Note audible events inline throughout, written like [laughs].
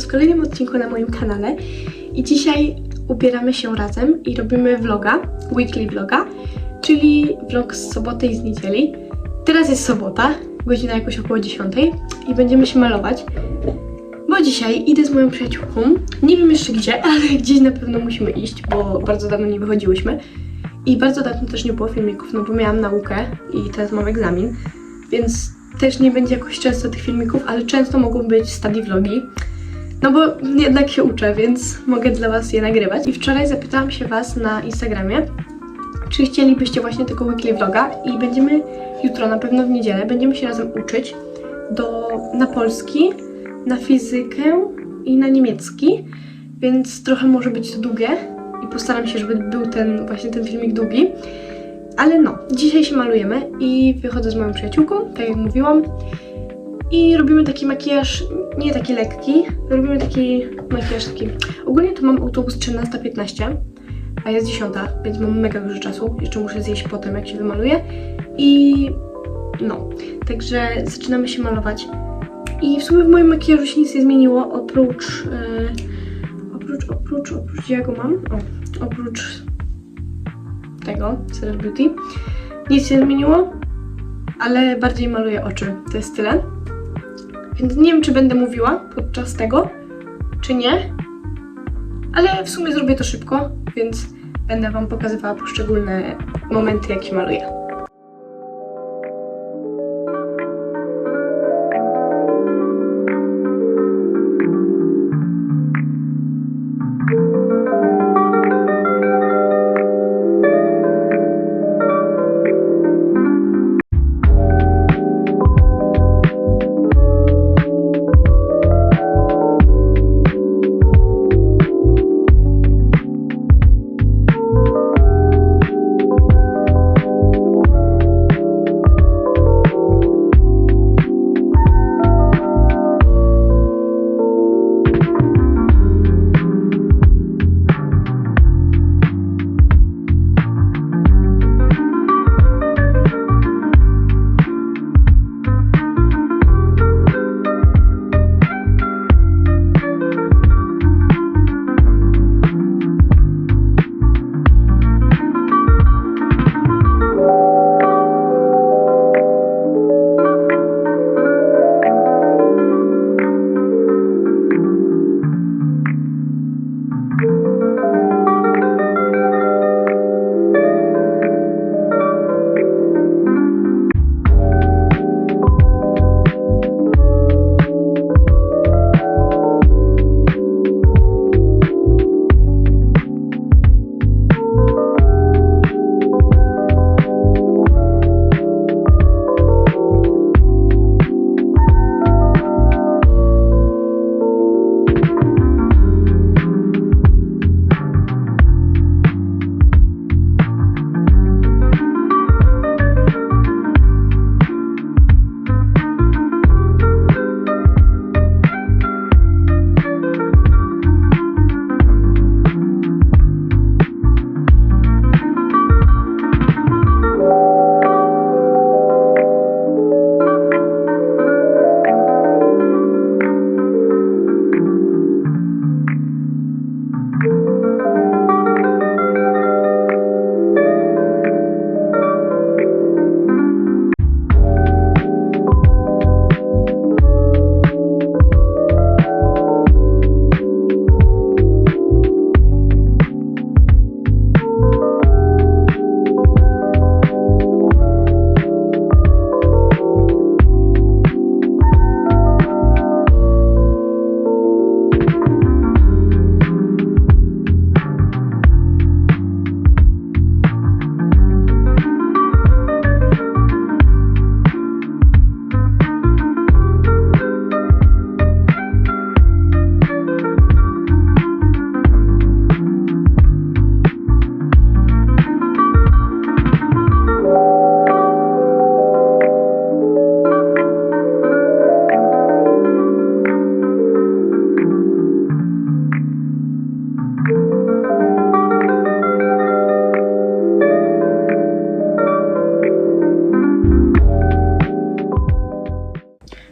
Was w kolejnym odcinku na moim kanale i dzisiaj ubieramy się razem i robimy vloga, weekly vloga, czyli vlog z soboty i z niedzieli. Teraz jest sobota, godzina jakoś około 10 i będziemy się malować, bo dzisiaj idę z moją przyjaciółką, nie wiem jeszcze gdzie, [laughs] ale gdzieś na pewno musimy iść, bo bardzo dawno nie wychodziłyśmy i bardzo dawno też nie było filmików, no bo miałam naukę i teraz mam egzamin, więc też nie będzie jakoś często tych filmików, ale często mogą być study vlogi. No bo jednak się uczę, więc mogę dla Was je nagrywać. I wczoraj zapytałam się Was na Instagramie, czy chcielibyście właśnie tego weekly vloga i będziemy jutro, na pewno w niedzielę, będziemy się razem uczyć do, na polski, na fizykę i na niemiecki, więc trochę może być to długie i postaram się, żeby był ten właśnie ten filmik długi. Ale no, dzisiaj się malujemy i wychodzę z moją przyjaciółką, tak jak mówiłam. I robimy taki makijaż, nie taki lekki, robimy taki makijaż taki... Ogólnie to mam autobus 13.15, a jest 10, więc mam mega dużo czasu. Jeszcze muszę zjeść potem, jak się wymaluję. I no, także zaczynamy się malować. I w sumie w moim makijażu się nic nie zmieniło, oprócz... e, oprócz, oprócz, oprócz, ja go mam? O, oprócz tego, Ceres Beauty. Nic się zmieniło, ale bardziej maluję oczy. To jest tyle. Więc nie wiem, czy będę mówiła podczas tego, czy nie. Ale w sumie zrobię to szybko, więc będę Wam pokazywała poszczególne momenty, jak się maluję.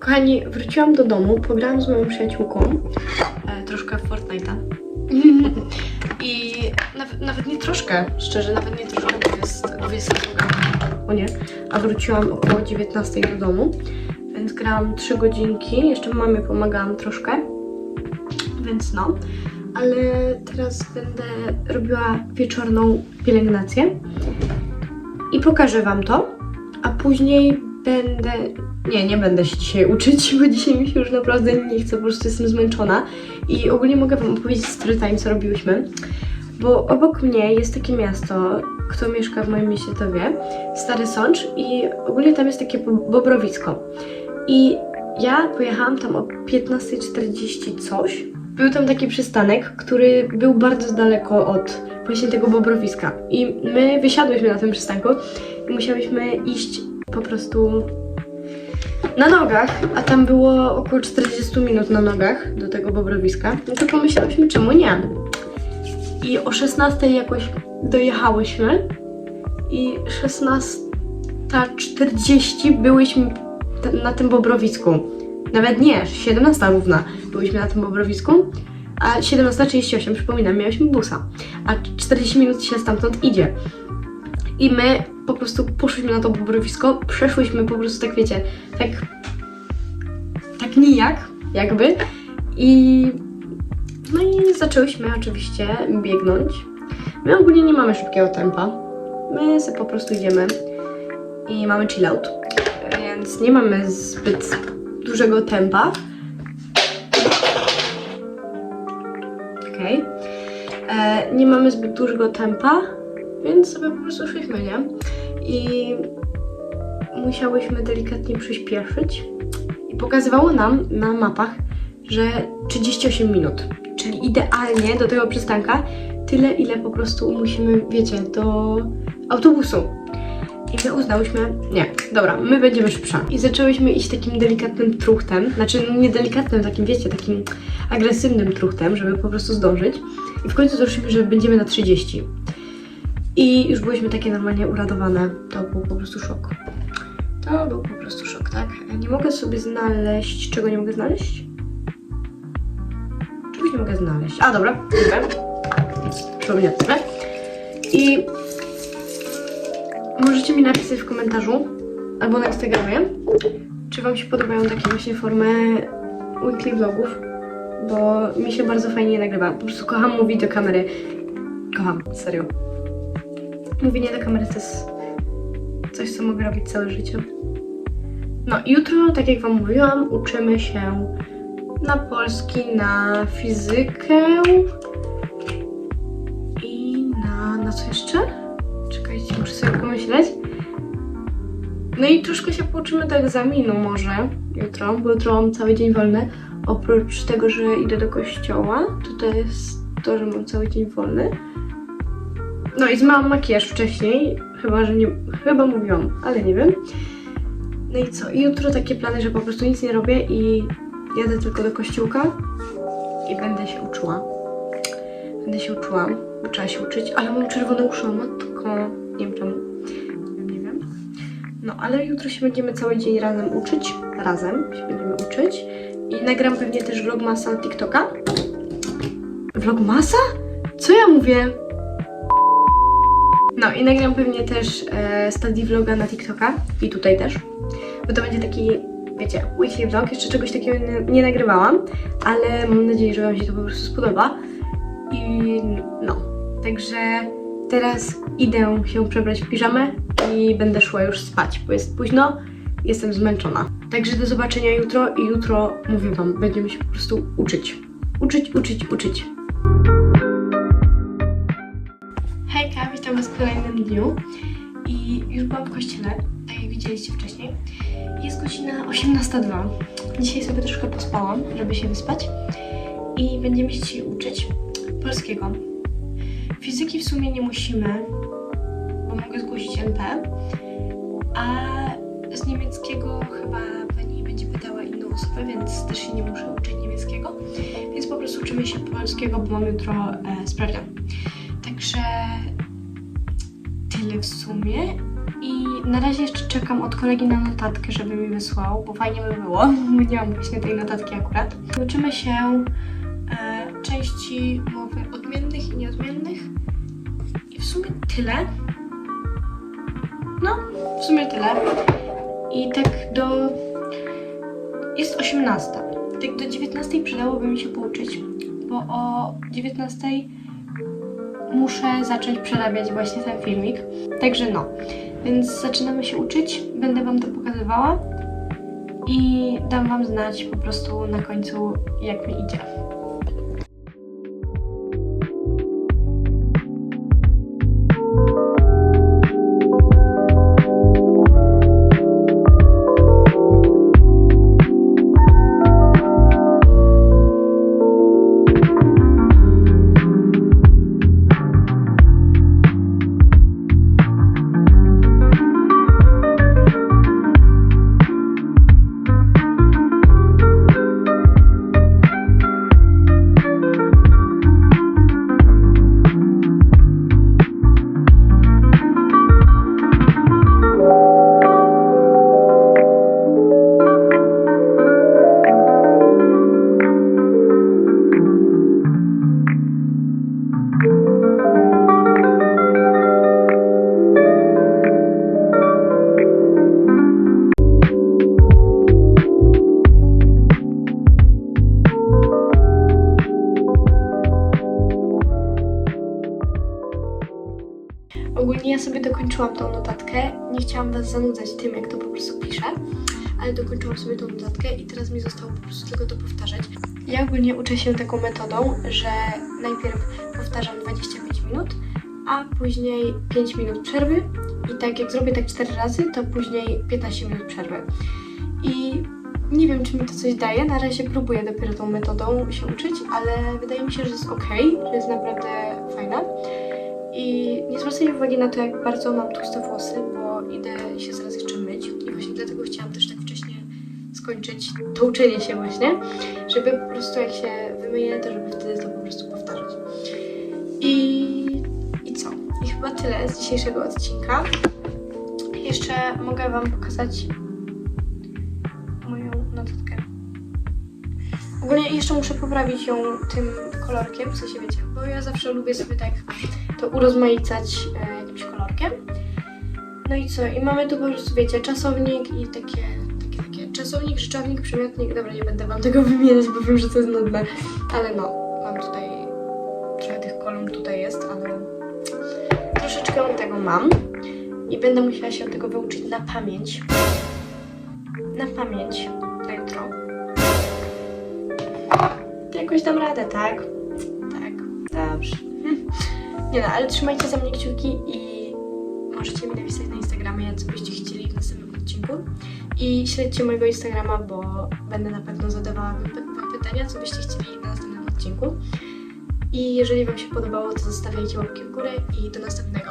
Kochani, wróciłam do domu, pograłam z moją przyjaciółką e, troszkę w Fortnite'a. [laughs] I nawet, nawet nie troszkę, szczerze, nawet nie troszkę, bo jest 22. O nie, a wróciłam około 19 do domu, więc grałam 3 godzinki, jeszcze mamie pomagałam troszkę, więc no. Ale teraz będę robiła wieczorną pielęgnację i pokażę Wam to, a później będę. Nie, nie będę się dzisiaj uczyć, bo dzisiaj mi się już naprawdę nie chce, po prostu jestem zmęczona. I ogólnie mogę Wam opowiedzieć story time, co robiłyśmy. Bo obok mnie jest takie miasto, kto mieszka w moim mieście to wie, Stary Sącz i ogólnie tam jest takie bo- bobrowisko. I ja pojechałam tam o 15.40 coś. Był tam taki przystanek, który był bardzo daleko od właśnie tego bobrowiska. I my wysiadłyśmy na tym przystanku i musiałyśmy iść po prostu na nogach, a tam było około 40 minut na nogach do tego bobrowiska. No to pomyślałyśmy, czemu nie? I o 16 jakoś dojechałyśmy i 16.40 byłyśmy na tym bobrowisku. Nawet nie, 17 równa byłyśmy na tym bobrowisku, a 17.38, przypominam, miałyśmy busa, a 40 minut się stamtąd idzie. I my po prostu poszłyśmy na to bobrowisko, przeszłyśmy po prostu tak wiecie, tak tak nijak jakby i no i zaczęłyśmy oczywiście biegnąć. My ogólnie nie mamy szybkiego tempa. My sobie po prostu idziemy i mamy chill out, więc nie mamy zbyt dużego tempa. Okej. E, Nie mamy zbyt dużego tempa, więc sobie po prostu szliśmy, nie? I musiałyśmy delikatnie przyspieszyć. I pokazywało nam na mapach, że 38 minut, czyli idealnie do tego przystanka tyle, ile po prostu musimy, wiecie, do autobusu. I my uznałyśmy, nie, dobra, my będziemy szybsze. I zaczęłyśmy iść takim delikatnym truchtem, znaczy nie delikatnym, takim, wiecie, takim agresywnym truchtem, żeby po prostu zdążyć. I w końcu doszliśmy, że będziemy na 30. I już byliśmy takie normalnie uradowane. To był po prostu szok. To był po prostu szok, tak? Nie mogę sobie znaleźć. Czego nie mogę znaleźć? Czegoś nie mogę znaleźć. A dobra, dobra. Przypomniałem sobie. I możecie mi napisać w komentarzu albo na Instagramie, czy Wam się podobają takie właśnie formy weekly vlogów, bo mi się bardzo fajnie nagrywa. Po prostu kocham mówić do kamery. Kocham, serio. Mówienie do kamery to jest coś, co mogę robić całe życie. No, jutro, tak jak Wam mówiłam, uczymy się na polski, na fizykę i na, na co jeszcze? Czekajcie, muszę sobie pomyśleć. No i troszkę się pouczymy do egzaminu może jutro, bo jutro mam cały dzień wolny. Oprócz tego, że idę do kościoła, to to jest to, że mam cały dzień wolny. No i zmyłam makijaż wcześniej, chyba, że nie, chyba mówiłam, ale nie wiem. No i co, i jutro takie plany, że po prostu nic nie robię i jadę tylko do kościółka i będę się uczyła. Będę się uczyła, bo trzeba się uczyć, ale mam czerwone uszy, matko, nie wiem czemu, nie wiem, nie wiem. No, ale jutro się będziemy cały dzień razem uczyć, razem się będziemy uczyć i nagram pewnie też vlogmasa na TikToka. Vlogmasa? Co ja mówię? No i nagram pewnie też e, study vloga na TikToka i tutaj też, bo to będzie taki, wiecie, weekly vlog, jeszcze czegoś takiego nie, nie nagrywałam, ale mam nadzieję, że Wam się to po prostu spodoba i no, także teraz idę się przebrać w piżamę i będę szła już spać, bo jest późno, jestem zmęczona. Także do zobaczenia jutro i jutro, mówię Wam, będziemy się po prostu uczyć. Uczyć, uczyć, uczyć. Dniu. I już byłam w kościele, tak jak widzieliście wcześniej. Jest godzina 18.02. Dzisiaj sobie troszkę pospałam, żeby się wyspać. I będziemy się uczyć polskiego. Fizyki w sumie nie musimy, bo mogę zgłosić NP. A z niemieckiego chyba pani będzie pytała inną osobę, więc też się nie muszę uczyć niemieckiego. Więc po prostu uczymy się polskiego, bo mam jutro e, sprawdzian. Także tyle w sumie. I na razie jeszcze czekam od kolegi na notatkę, żeby mi wysłał, bo fajnie by było, [laughs] nie mam właśnie tej notatki akurat. Uczymy się e, części mowy odmiennych i nieodmiennych. I w sumie tyle. No, w sumie tyle. I tak do... Jest 18. Tak do 19 przydałoby mi się pouczyć, bo o 19 muszę zacząć przerabiać właśnie ten filmik. Także no, więc zaczynamy się uczyć, będę Wam to pokazywała i dam Wam znać po prostu na końcu, jak mi idzie. Zanudzać tym, jak to po prostu piszę, ale dokończyłam sobie tą notatkę i teraz mi zostało po prostu tylko to powtarzać. Ja ogólnie uczę się taką metodą, że najpierw powtarzam 25 minut, a później 5 minut przerwy i tak jak zrobię tak 4 razy, to później 15 minut przerwy. I nie wiem, czy mi to coś daje. Na razie próbuję dopiero tą metodą się uczyć, ale wydaje mi się, że jest ok, że jest naprawdę fajna. I nie zwracaj uwagi na to, jak bardzo mam tłuste włosy, bo idę się zaraz jeszcze myć. I właśnie dlatego chciałam też tak wcześnie skończyć to uczenie się właśnie, żeby po prostu jak się wymyję, to żeby wtedy to po prostu powtarzać. I, i co? I chyba tyle z dzisiejszego odcinka. Jeszcze mogę Wam pokazać moją notatkę. Ogólnie jeszcze muszę poprawić ją tym kolorkiem, w sensie wiecie, bo ja zawsze lubię sobie tak to urozmaicać e, jakimś kolorkiem. No i co? I mamy tu po prostu, wiecie, czasownik i takie, takie, takie czasownik, rzeczownik, przymiotnik. Dobra, nie będę wam tego [laughs] wymieniać, bo wiem, że to jest nudne, ale no, mam tutaj trochę tych kolumn tutaj jest, ale troszeczkę tego mam i będę musiała się tego wyuczyć na pamięć. Na pamięć na jutro. Jakoś dam radę, tak? Nie no, ale trzymajcie za mnie kciuki i możecie mi napisać na Instagramie, co byście chcieli w następnym odcinku. I śledźcie mojego Instagrama, bo będę na pewno zadawała wam py- wam pytania, co byście chcieli na następnym odcinku. I jeżeli Wam się podobało, to zostawiajcie łapki w górę i do następnego.